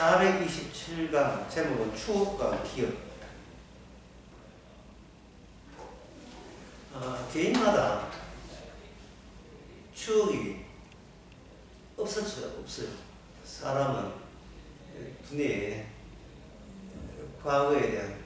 427강 제목은 추억과 기억. 어, 개인마다 추억이 없을 수가 없어요. 사람은 두뇌에 과거에 대한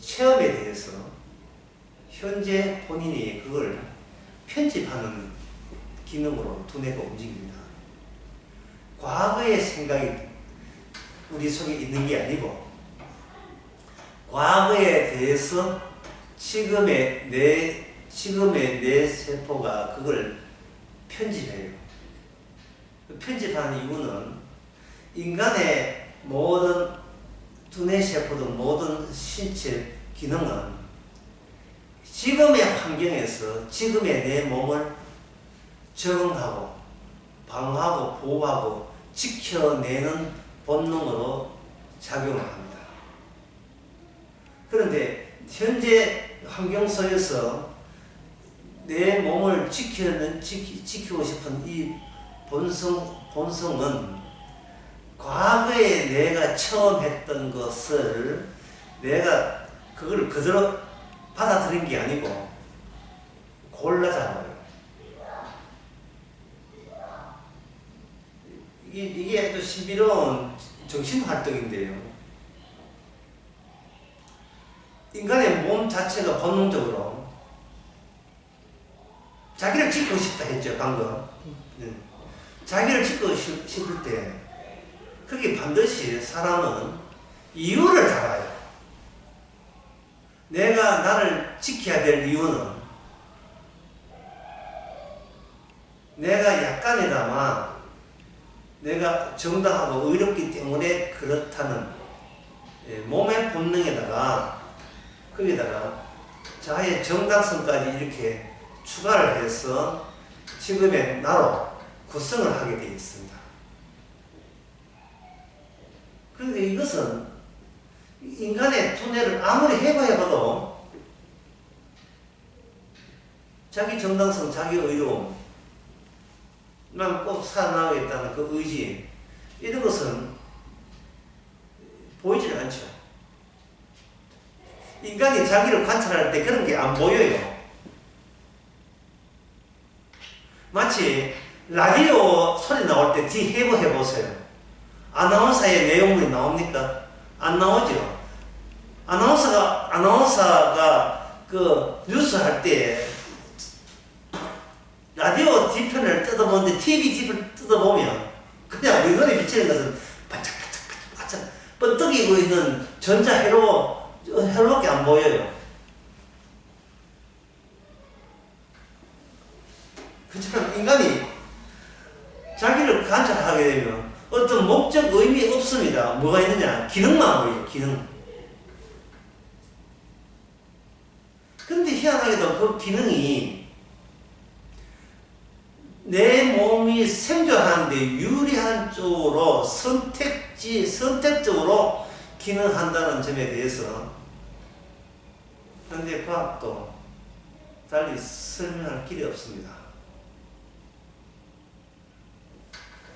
체험에 대해서 현재 본인이 그걸 편집하는 기능으로 두뇌가 움직입니다. 과거의 생각이 우리 속에 있는 게 아니고 과거에 대해서 지금의 내 지금의 내 세포가 그걸 편집해요. 그 편집하는 이유는 인간의 모든 두뇌 세포든 모든 신체 기능은 지금의 환경에서 지금의 내 몸을 적응하고 방어하고 보호하고 지켜내는 본능으로 작용을 합니다. 그런데 현재 환경 속에서 내 몸을 지키는 지키, 지키고 싶은 이 본성 본성은 과거에 내가 처음 했던 것을 내가 그걸 그대로 받아들인 게 아니고 골라 잡아요. 이게, 이게 또 신비로운 정신활동인데요. 인간의 몸 자체가 본능적으로 자기를 지키고 싶다 했죠, 방금. 네. 자기를 지키고 싶을 때, 그게 반드시 사람은 이유를 잡아요. 내가 나를 지켜야 될 이유는 내가 약간이나마 내가 정당하고 의롭기 때문에 그렇다는 예, 몸의 본능에다가 거기다가 자의 정당성까지 이렇게 추가를 해서 지금의 나로 구성을 하게 되어 있습니다. 그런데 이것은 인간의 두뇌를 아무리 해봐해봐도 자기 정당성, 자기 의로움, 난 꼭 살아나가겠다는 그 의지, 이런 것은 보이질 않죠. 인간이 자기를 관찰할 때 그런 게 안 보여요. 마치 라디오 소리 나올 때뒤 해보 해보세요. 아나운서의 내용물이 나옵니까? 안 나오죠. 아나운서가 아나운서가 그 뉴스 할 때 라디오 뒤편을 뜯어보는데 TV 뒤편을 뜯어보면 그냥 얼굴에 비치는 것은 반짝반짝 반짝 번뜩이고 있는 전자 회로 회로밖에 안 보여요. 그처럼 인간이 자기를 관찰하게 되면 어떤 목적 의미 없습니다. 뭐가 있느냐? 기능만 보여요. 기능. 근데 희한하게도 그 기능이 내 몸이 생존하는데 유리한 쪽으로 선택지, 선택적으로 기능한다는 점에 대해서 현대 과학도 달리 설명할 길이 없습니다.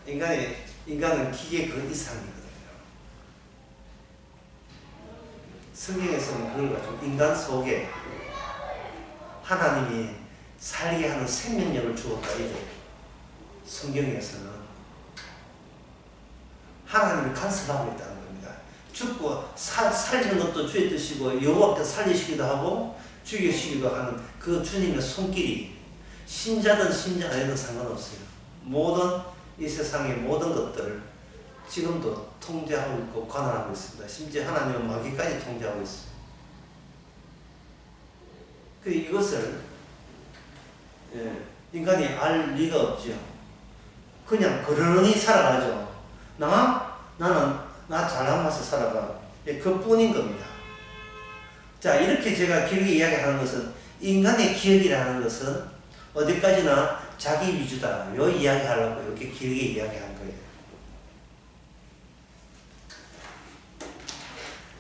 인간이, 인간은 기계 그 이상이거든요. 성경에서는 그걸 가지고 인간 속에 하나님이 살게 하는 생명력을 주었다 이제 성경에서는 하나님이 간섭하고 있다는 겁니다. 죽고 사, 살리는 것도 주의 뜻이고 여호와께서 살리시기도 하고 죽이시기도 하는 그 주님의 손길이 신자든 신자 아니든 상관없어요. 모든 이 세상의 모든 것들을 지금도 통제하고 있고 관할하고 있습니다. 심지어 하나님은 마귀까지 통제하고 있습니다. 그 이것을 예, 인간이 알 리가 없죠. 그냥 그러니 살아가죠. 나 나는 나 잘나가서 살아가. 예, 그뿐인 겁니다. 자 이렇게 제가 길게 이야기하는 것은 인간의 기억이라는 것은 어디까지나 자기 위주다. 요 이야기 하려고 이렇게 길게 이야기한 거예요.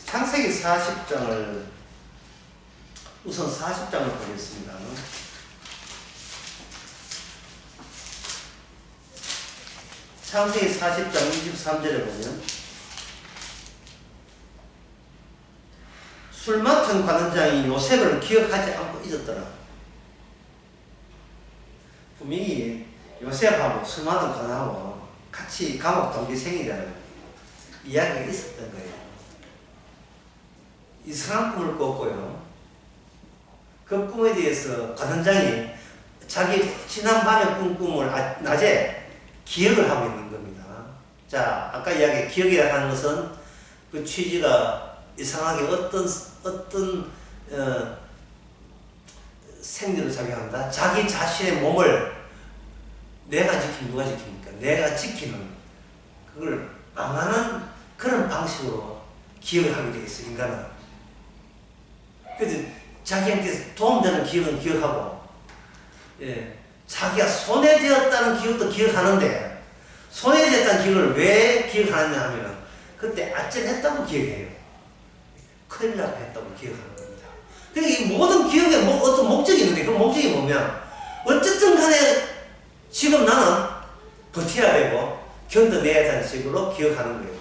창세기 40장을 우선 40장을 보겠습니다. 창세기 40장 23절에 보면 술 맡은 관원장이 요셉을 기억하지 않고 잊었더라. 분명히 요셉하고 술 맡은 관원하고 같이 감옥 동기생이라는 이야기가 있었던 거예요. 이상한 꿈을 꿨고요. 그 꿈에 대해서 관원장이 자기 지난밤에 꾼 꿈을 아, 낮에 기억을 하고 있는 겁니다. 자, 아까 이야기 기억이라는 것은 그 취지가 이상하게 어떤 어떤 어, 생리로 작용한다. 자기 자신의 몸을 내가 지키면 누가 지킵니까? 내가 지키는 그걸 망하는 그런 방식으로 기억을 하게 돼 있어 인간은. 그래서 자기한테 도움되는 기억은 기억하고, 예, 자기가 손해되었다는 기억도 기억하는데 손해되었다는 기억을 왜 기억하느냐 하면은 그때 아찔했다고 기억해요. 큰일 날 했다고 기억하는 겁니다. 그러니까 이 모든 기억에 뭐 어떤 목적이 있는데 그 목적이 뭐냐? 어쨌든 간에 지금 나는 버텨야 되고 견뎌내야 되는 식으로 기억하는 거예요.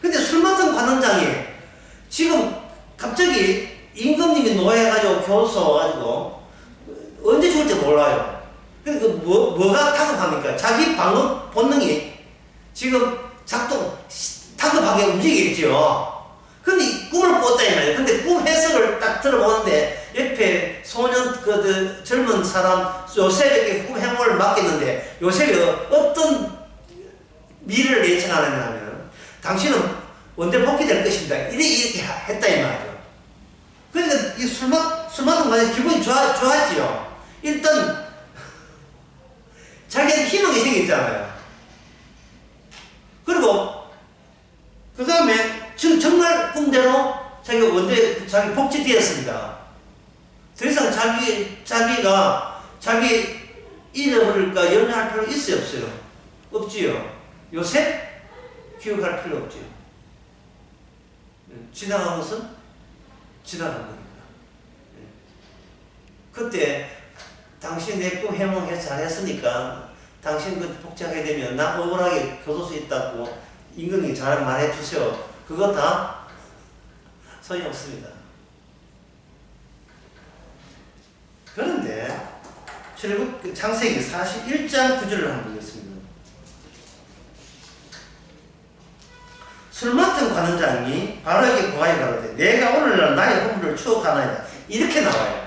근데 술 맡은 관원장이 지금 갑자기 임금님이 노예해가지고 교수 와가지고 언제 죽을지 몰라요. 뭐, 뭐가 타급합니까? 자기 방어 본능이 지금 작동, 타급하게 움직이겠죠. 근데 이 꿈을 꿨다 이 말이에요. 근데 꿈 해석을 딱 들어보는데 옆에 소년 그, 그 젊은 사람 요셉에게 꿈 해몽을 맡겼는데 요셉이 어떤 미래를 예측하느냐 하면 당신은 원대 복귀될 것입니다. 이렇게, 했다 이 말이죠. 그러니까 이 술 맛, 술 맛은 간에 기분이 좋아, 좋았지요. 일단 자기한테 희망이 생겼잖아요. 그리고 그 다음에 정말 꿈대로 자기가 원대 자기 복직되었습니다. 더 이상 자기 자기가 자기 잃어버릴까 염려할 필요 있어요 없어요? 없지요. 요새 기억할 필요 없지요. 지나간 것은 지나간 겁니다. 그때 당신 내 꿈 해몽해 잘했으니까 당신 그 복직하게 되면 나 억울하게 교도소 있다고 임금이 잘 말해 주세요. 그거 다 소용없습니다. 그런데 출애굽 그 창세기 41장 9절을 한번 보겠습니다. 술 맡은 관원장이 바로에게 고하여 가로되 내가 오늘날 나의 허물을 추억하나이다. 이렇게 나와요.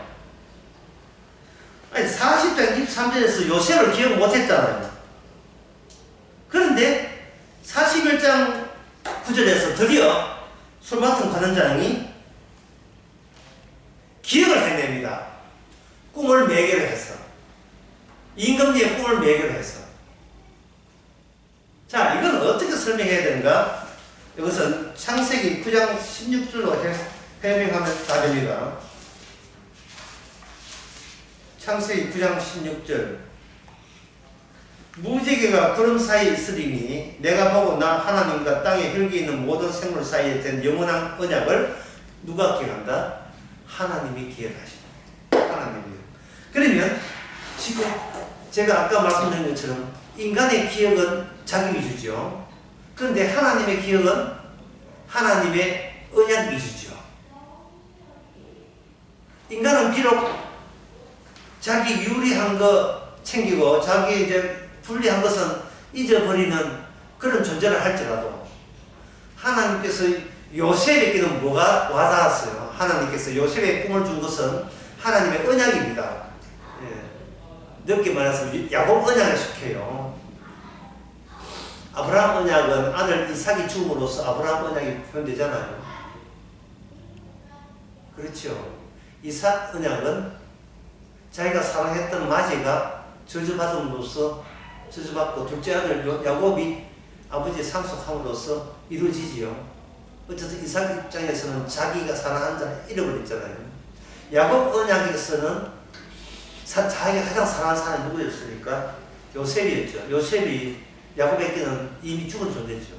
아니 40장 23절에서 요셉을 기억 못했잖아요. 그런데 41장 9절에서 드디어 술 맡은 관원장이 기억을 해냅니다. 꿈을 매개로 했어. 임금니의 꿈을 매개로 했어. 자, 이건 어떻게 설명해야 되는가? 이것은 창세기 9장 16절로 해명하면 다 됩니다. 창세기 9장 16절 무지개가 구름 사이에 있으리니 내가 보고 나 하나님과 땅에 흙이 있는 모든 생물 사이에 된 영원한 언약을 누가 기억한다? 하나님이 기억하신다. 하나님이요. 그러면 지금 제가 아까 말씀드린 것처럼 인간의 기억은 자기 위주죠. 그런데 하나님의 기억은 하나님의 언약 위주죠. 인간은 비록 자기 유리한 거 챙기고 자기 이제 불리한 것은 잊어버리는 그런 존재를 할지라도 하나님께서 요셉에게는 뭐가 와닿았어요? 하나님께서 요셉의 꿈을 준 것은 하나님의 언약입니다. 예. 넓게 말해서 야곱 언약에 속해요. 아브라함 언약은 아들 이삭이 죽음으로써 아브라함 언약이 표현되잖아요. 그렇죠. 이삭 언약은 자기가 사랑했던 마지가 저주받음으로써 저주받고 둘째 아들 야곱이 아버지의 상속함으로써 이루어지지요. 어쨌든 이삭 입장에서는 자기가 사랑하는 자를 잃어버렸잖아요. 야곱 언약에서는 사, 자기가 가장 사랑하는 사람이 누구였습니까? 요셉이었죠. 요셉이 야곱에게는 이미 죽은 존재죠.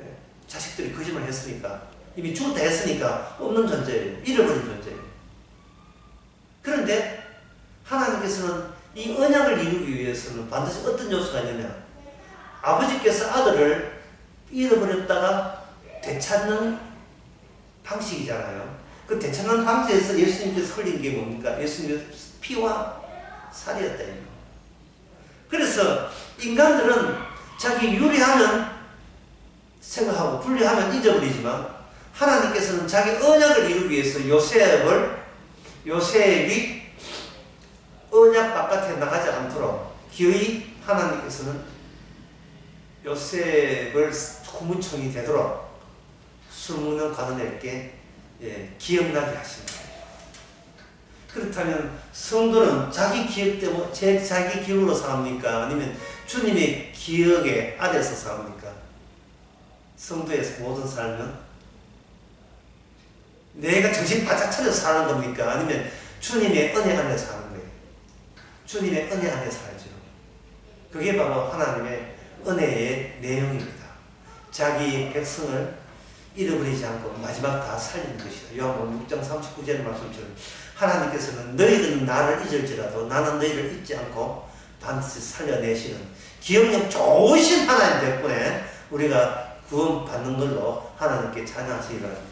예, 자식들이 거짓말 했으니까 이미 죽었다 했으니까 없는 존재예요. 잃어버린 존재예요. 그런데 하나님께서는 이 언약을 이루기 위해서는 반드시 어떤 요소가 있느냐? 아버지께서 아들을 잃어버렸다가 되찾는 방식이잖아요. 그 대천한 방식에서 예수님께서 흘린 게 뭡니까? 예수님의 피와 살이었다. 그래서 인간들은 자기 유리하면 생각하고 불리하면 잊어버리지만 하나님께서는 자기 언약을 이루기 위해서 요셉을 요셉이 언약 바깥에 나가지 않도록 기어이 하나님께서는 요셉을 구문총이 되도록 술 먹는 관원에게 예, 기억나게 거예요. 그렇다면 성도는 자기 기억 때문에 제 자기 기억으로 삽니까? 아니면 주님의 기억에 아래서 삽니까? 성도의 모든 삶은 내가 정신 바짝 차려서 사는 겁니까? 아니면 주님의 은혜 안에 사는 거예요? 주님의 은혜 안에 살죠. 그게 바로 하나님의 은혜의 내용입니다. 자기 백성을 잃어버리지 않고 마지막 다 살리는 것이다. 요한복음 6장 39절 말씀처럼 하나님께서는 너희들은 나를 잊을지라도 나는 너희를 잊지 않고 반드시 살려내시는 기억력 좋으신 하나님 덕분에 우리가 구원받는 걸로 하나님께 찬양하시기 바랍니다.